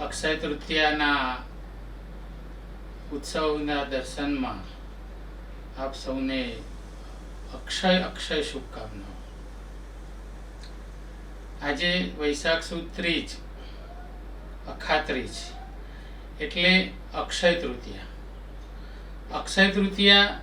અક્ષય તૃતીયાના ઉત્સવના દર્શનમાં આપ સૌને અક્ષય અક્ષય શુભકામનાઓ. આજે વૈશાખ સુદ ત્રીજ અખાત્રીજ એટલે અક્ષય તૃતીયા. અક્ષય તૃતીયા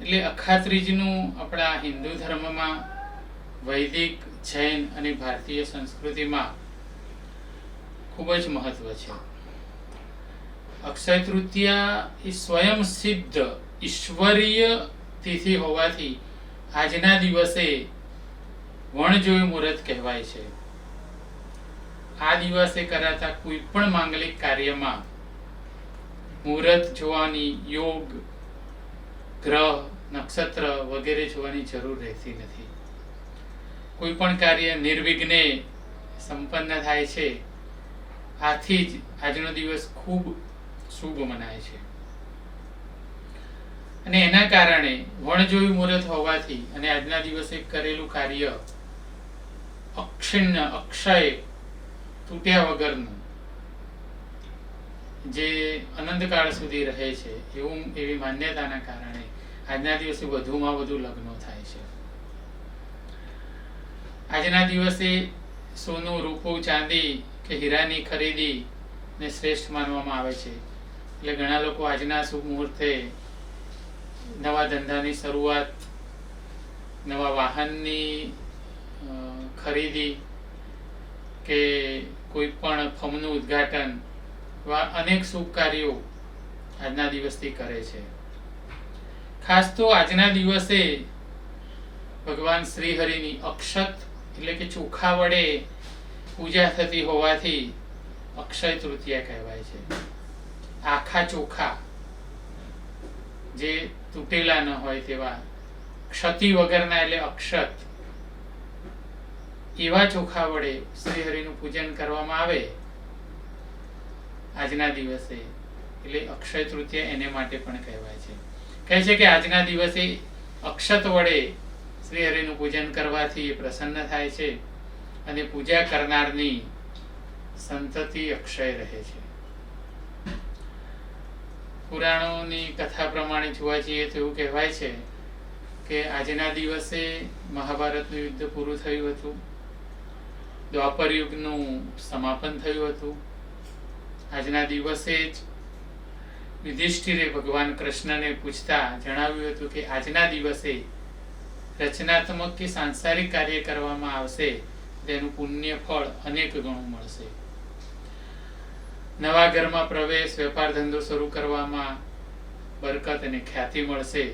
એટલે અખાત્રીજનું આપણા હિન્દુ ધર્મમાં વૈદિક જૈન અને ભારતીય સંસ્કૃતિમાં ખૂબ જ મહત્વ છે. અક્ષય તૃતીયા એ સ્વયં સિદ્ધ ઈશ્વરીય તિથિ હોવાથી આજના દિવસે વણજોય મુહૂર્ત કહેવાય છે. આ દિવસે કરાતા કોઈ પણ માંગલિક કાર્યમાં મુહૂર્ત જોવાની યોગ, ગ્રહ, નક્ષત્ર વગેરે જોવાની જરૂર રહેતી નથી. કોઈ પણ કાર્ય નિર્વિઘ્ને સંપન્ન થાય છે, આથી જ આજનો દિવસ ખૂબ શુભ મનાય છે. અને એના કારણે વણજોયું મુહૂર્ત હોવાથી અને આજના દિવસે કરેલું કાર્ય અક્ષિણ અક્ષય તૂટ્યા વગરનું જે અનંતકાળ સુધી રહે છે, એવું એવી માન્યતાના કારણે આજના દિવસે વધુમાં વધુ લગ્નો થાય છે. આજના દિવસે સોનું, રૂપું, ચાંદી કે હીરાની ખરીદી ને શ્રેષ્ઠ માનવામાં આવે છે. એટલે ઘણા લોકો આજના શુભ મુહૂર્તે નવા ધંધાની શરૂઆત, નવા વાહનની ખરીદી કે કોઈ પણ ફમનું ઉદ્ઘાટન એવા અનેક શુભ કાર્યો આજના દિવસથી કરે છે. ખાસ તો આજના દિવસે ભગવાન શ્રીહરિની અક્ષત એટલે કે ચોખા વડે પૂજા થતી હોવાથી અક્ષય તૃતીયા કહેવાય છે. આખા ચોખા જે તૂટેલા ન હોય તેવા ક્ષતિ વગરના એટલે અક્ષત એવા ચોખા વડે શ્રી હરિનું પૂજન કરવામાં આવે આજના દિવસે. એટલે અક્ષય તૃતીય એને માટે પણ કહેવાય છે. કહે છે કે આજના દિવસે અક્ષત વડે શ્રી હરિનું પૂજન કરવાથી પ્રસન્ન થાય છે અને પૂજા કરનારની સંતતિ અક્ષય રહે છે. પુરાણોની કથા પ્રમાણે જોવા જઈએ તો એવું કહેવાય છે કે આજના દિવસે મહાભારતનું યુદ્ધ પૂરું થયું હતું. દ્વાપર યુગનું સમાપન થયું હતું. આજના દિવસે જ યુધિષ્ઠિરે ભગવાન કૃષ્ણને પૂછતા જણાવ્યું હતું કે આજના દિવસે રચનાત્મક કે સાંસારિક કાર્ય કરવામાં આવશે, તેનું પુણ્ય ફળ અનેક ગણું મળશે. નવા ઘરમાં પ્રવેશ, વેપાર ધંધો શરૂ કરવામાં બરકત અને ખ્યાતિ મળશે.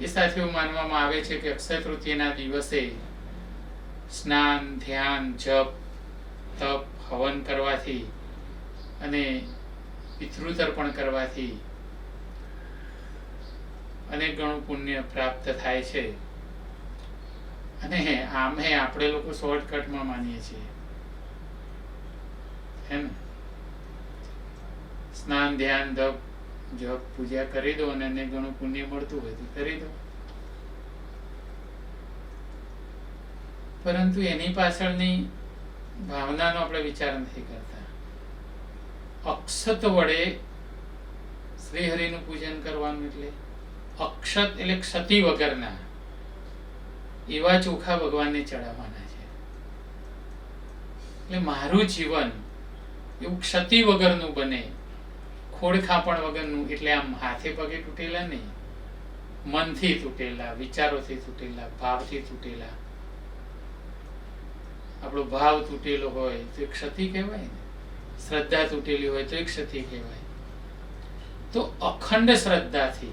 એ સાથે એવું માનવામાં આવે છે કે અક્ષય તૃતીયના દિવસે સ્નાન, ધ્યાન, જપ, તપ, હવન કરવાથી અને પિતૃતર્પણ કરવાથી અનેક ગણું પુણ્ય પ્રાપ્ત થાય છે. અને આમે આપણે લોકો શોર્ટકટમાં માનીએ છીએ. હે સ્નાન, ધ્યાન ધપ જપ, પૂજા કરી દો અને અનેક ગણું પુણ્ય મળતું હોય તો કરી દો. પરંતુ એની પાછળની ભાવનાનો આપણે વિચાર નથી કરતા. અક્ષત વડે શ્રી હરિનું પૂજન કરવાનું એટલે અક્ષત એટલે ક્ષતિ વગરના. એવા ચોખા ભગવાનને ચડાવવાના છે. એટલે મારું જીવન એવું ક્ષતિ વગરનું બને. ખોડખાપણ વગરનું, એટલે આમ હાથે પગે તૂટેલા નહીં. મનથી તૂટેલા, વિચારોથી તૂટેલા, ભાવથી તૂટેલા. આપણો ભાવ તૂટેલો હોય તો એ ક્ષતિ કહેવાય ને. શ્રદ્ધા તૂટેલી હોય તો એ ક્ષતિ કહેવાય. તો અખંડ શ્રદ્ધાથી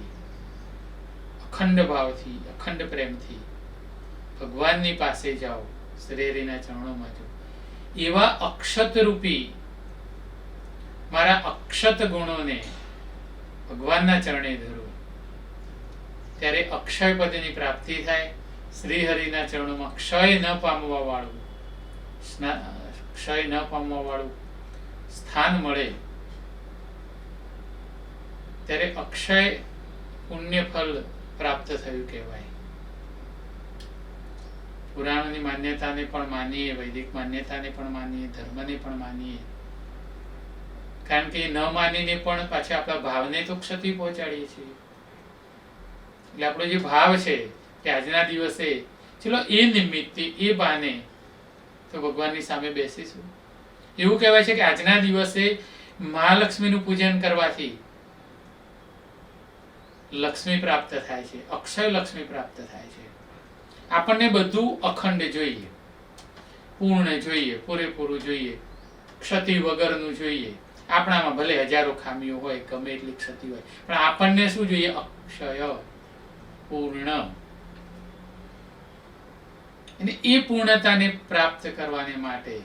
અખંડ ભાવથી, અખંડ પ્રેમથી ભગવાનની પાસે જાઓ શ્રેરીના ચરણોમાં જાઓ. એવા અક્ષત રૂપી મારા અક્ષત ગુણોને ભગવાનના ચરણે ધરો. ત્યારે અક્ષય પદની પ્રાપ્તિ થાય શ્રી હરિના ચરણોમાં ક્ષય ન પામવા વાળું ક્ષય ન પામવા વાળું સ્થાન મળે. ત્યારે અક્ષય પુણ્ય ફલ પ્રાપ્ત થયું કહેવાય. પુરાણોની માન્યતાને પણ માનીએ, વૈદિક માન્યતાને પણ માનીએ, ધર્મને પણ માનીએ. કારણ કે ન માનીને પણ પાછા આપણા ભાવને તો ક્ષતિ પહોંચાડીએ છીએ. એટલે આપણો જે ભાવ છે કે આજના દિવસે, ચલો એ નિમિત્તે, એ બાને તો ભગવાનની સામે બેસીશું. એવું કહેવાય છે કે આજના દિવસે મહાલક્ષ્મીનું પૂજન કરવાથી લક્ષ્મી પ્રાપ્ત થાય છે, અક્ષય લક્ષ્મી પ્રાપ્ત થાય છે. આપણને બધું અખંડ જોઈએ, પૂર્ણ જોઈએ, પૂરેપૂરું જોઈએ, ક્ષતિ વગરનું જોઈએ. આપણામાં ભલે હજારો ખામીઓ હોય, ગમે એટલી ક્ષતિ હોય, પણ આપણને શું જોઈએ? અક્ષય, પૂર્ણ. અને એ પૂર્ણતાને પ્રાપ્ત કરવાને માટે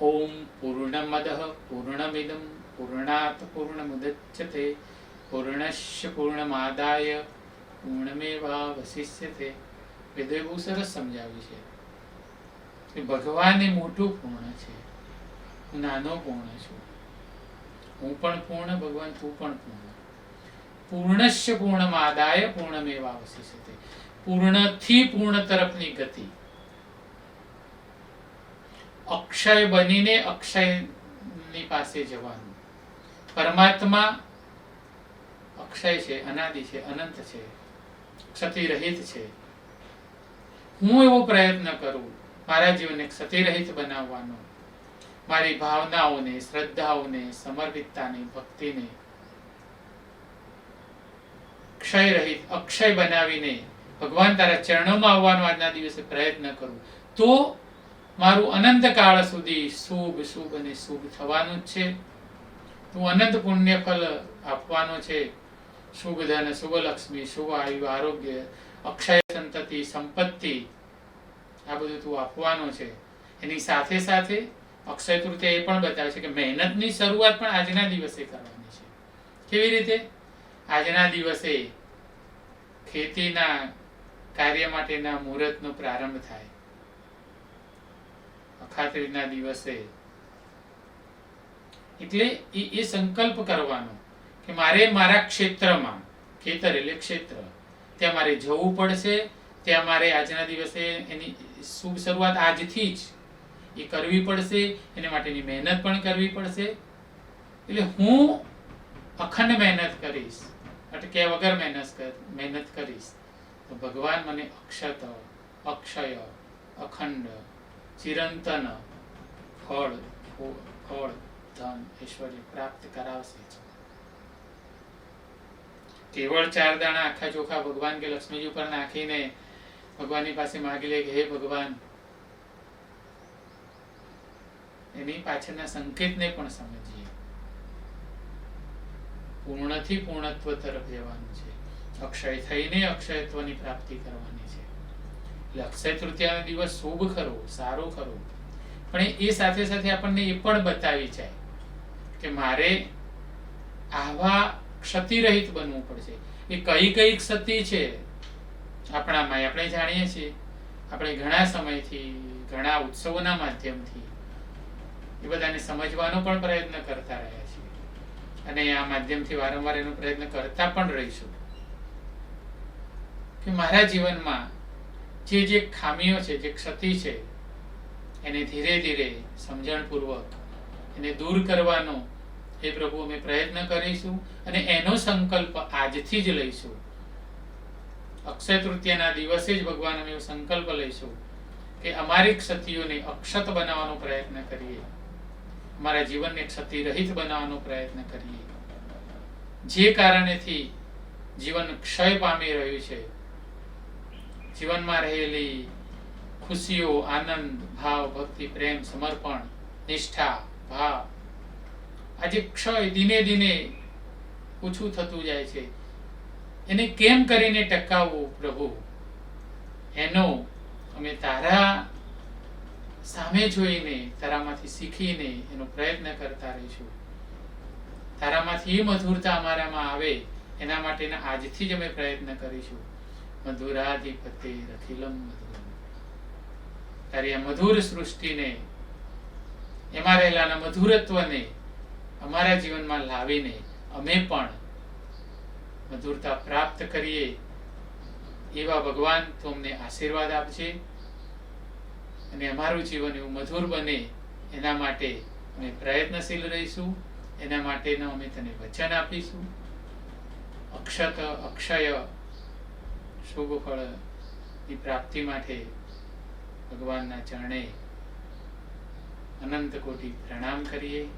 ઓમ પૂર્ણમદ પૂર્ણમિદમ, પૂર્ણાત, પૂર્ણમુદચ્યતે પૂર્ણસ્ય પૂર્ણમાદાય પૂર્ણમેવાવશિષ્યતે વેદોએ બહુ સરસ સમજાવ્યું છે। કે ભગવાન એ મોટું પૂર્ણ છે, હું નાનો પૂર્ણ છું, હું પણ પૂર્ણ, ભગવાન તું પણ પૂર્ણ. પૂર્ણશ્ય પૂર્ણમાદાય પૂર્ણમેવાવશિષ્યતે। પૂર્ણથી પૂર્ણ તરફની ગતિ. અક્ષય બનીને અક્ષયની પાસે જવાનું. પરમાત્મા અક્ષય છે, અનાદિ છે, અનંત છે, ક્ષતિરહિત છે. હું એવો પ્રયત્ન કરું, મારા જીવનને ક્ષતિરહિત બનાવવાનો. મારી ભાવનાઓને, શ્રદ્ધાઓને, સમર્પિતતાને, ભક્તિને. ક્ષયરહિત, અક્ષય બનાવીને ભગવાન તારા ચરણોમાં આવવાનો આજના દિવસે પ્રયત્ન કરું. તો મારું અનંત કાળ સુધી શુભ શુભ અને શુભ થવાનું જ છે. તું અનંત પુણ્ય આપવાનો છે. શુભ ધન શુભ લક્ષ્મી શુભ આયુ આરોગ્ય અક્ષય સંતતિ સંપત્તિ આ બધું તું આપવાનો છે. એની સાથે સાથે અક્ષય તૃતીય એ પણ બતાવે છે કે મહેનતની શરૂઆત પણ આજના દિવસે કરવાની છે. કેવી રીતે? આજના દિવસે ખેતીના કાર્ય માટેના મુહૂર્તનો પ્રારંભ થાય. અખાત્રીજના દિવસે. એટલે એ સંકલ્પ કરવાનો. કે મારે મારા ક્ષેત્રમાં ખેતર એટલે ક્ષેત્ર, ત્યાં મારે જવું પડશે, ત્યાં મારે આજના દિવસે એની શુભ શરૂઆત આજથી જ એ કરવી પડશે, એને માટેની મહેનત પણ કરવી પડશે એટલે હું અખંડ મહેનત કરીશ, અટકે વગર મહેનત મહેનત કરીશ તો ભગવાન મને અક્ષત, અક્ષય, અખંડ, ચિરંતન, ફળ ફળ, ધન, ઐશ્વર્ય પ્રાપ્ત કરાવશે જ. કેવળ ચાર દાણા આખા ચોખા ભગવાન કે લક્ષ્મીજી ઉપર નાખીને ભગવાનની પાસે માગી લે કે, હે ભગવાન. એની પાછળના સંકેતને પણ સમજીએ. પૂર્ણથી પૂર્ણત્વ તરફ જવાનું છે. અક્ષય થઈને અક્ષયત્વની પ્રાપ્તિ કરવાની છે. એટલે અક્ષય તૃતીયાનો દિવસ શુભ ખરો, સારો ખરો. પણ એ સાથે સાથે આપણને એ પણ બતાવી જાય કે મારે આવા ક્ષતિરહિત બનવું પડશે. એ કઈ કઈ ક્ષતિ છે? આપણામાં આપણે જાણીએ છીએ. આપણે ઘણા સમયથી, ઘણા ઉત્સવોના માધ્યમથી એ બધાને સમજવાનો પણ પ્રયત્ન કરતા રહ્યા છીએ. અને આ માધ્યમથી વારંવાર એનો પ્રયત્ન કરતા પણ રહીશું. કે મારા જીવનમાં જે જે ખામીઓ છે, જે ક્ષતિ છે, એને ધીરે ધીરે સમજણપૂર્વક એને દૂર કરવાનો એ પ્રભુ, અમે પ્રયત્ન કરીશું અને એનો સંકલ્પ આજથી જ લઈશું. અક્ષય તૃતીયાના દિવસે જ ભગવાન અમે સંકલ્પ લઈશું કે અમારી ક્ષતિઓને અક્ષત બનાવવાનો પ્રયત્ન કરીએ. અમારા જીવનને ક્ષતિ રહિત બનાવવાનો પ્રયત્ન કરીએ. જે કારણેથી જીવન ક્ષય પામી રહ્યું છે. જીવનમાં રહેલી ખુશીઓ, આનંદ, ભાવ, ભક્તિ, પ્રેમ, સમર્પણ, નિષ્ઠા, ભાવ આજે ક્ષય દિને દિને ઓછું થતું જાય છે. એને કેમ કરીને ટકાવવું, પ્રભુ? એનો અમે તારા સામે જોઈને, તારામાંથી શીખીને એનો પ્રયત્ન કરતા રહીશું. તારામાંથી એ મધુરતા અમારામાં આવે, એના માટેના આજથી જ અમે પ્રયત્ન કરીશું. મધુરાધિપતે રખિલમ મધુરમ. તારી આ મધુર સૃષ્ટિને, એમાં રહેલાના મધુરત્વને અમારા જીવનમાં લાવીને અમે પણ મધુરતા પ્રાપ્ત કરીએ એવા ભગવાન તો અમને આશીર્વાદ આપજે અને અમારું જીવન એવું મધુર બને એના માટે અમે પ્રયત્નશીલ રહીશું. એના માટેનું અમે તને વચન આપીશું. અક્ષત, અક્ષય, શુભ ફળની પ્રાપ્તિ માટે ભગવાનના ચરણે અનંત કોટી પ્રણામ કરીએ.